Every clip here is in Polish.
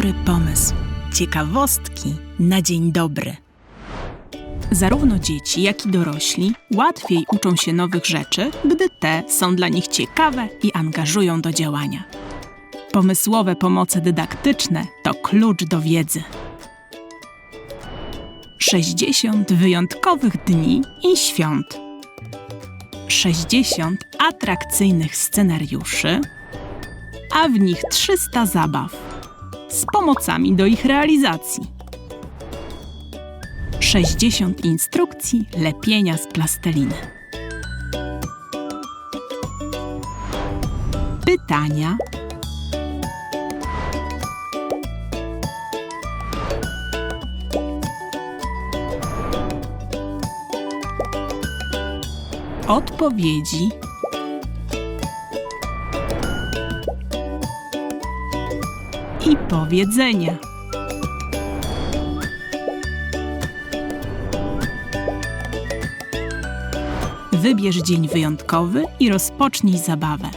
dobry pomysł. Ciekawostki na dzień dobry. Zarówno dzieci, jak i dorośli łatwiej uczą się nowych rzeczy, gdy te są dla nich ciekawe i angażują do działania. Pomysłowe pomoce dydaktyczne to klucz do wiedzy. 60 wyjątkowych dni i świąt. 60 atrakcyjnych scenariuszy, a w nich 300 zabaw z pomocami do ich realizacji. 60 instrukcji lepienia z plasteliny. Pytania. Odpowiedzi. I powiedzenia. Wybierz dzień wyjątkowy i rozpocznij zabawę.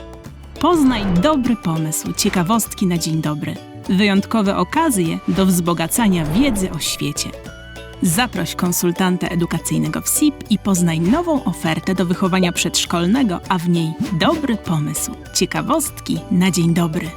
Poznaj dobry pomysł, ciekawostki na dzień dobry, wyjątkowe okazje do wzbogacania wiedzy o świecie. Zaproś konsultanta edukacyjnego w SIP i poznaj nową ofertę do wychowania przedszkolnego, a w niej dobry pomysł, ciekawostki na dzień dobry.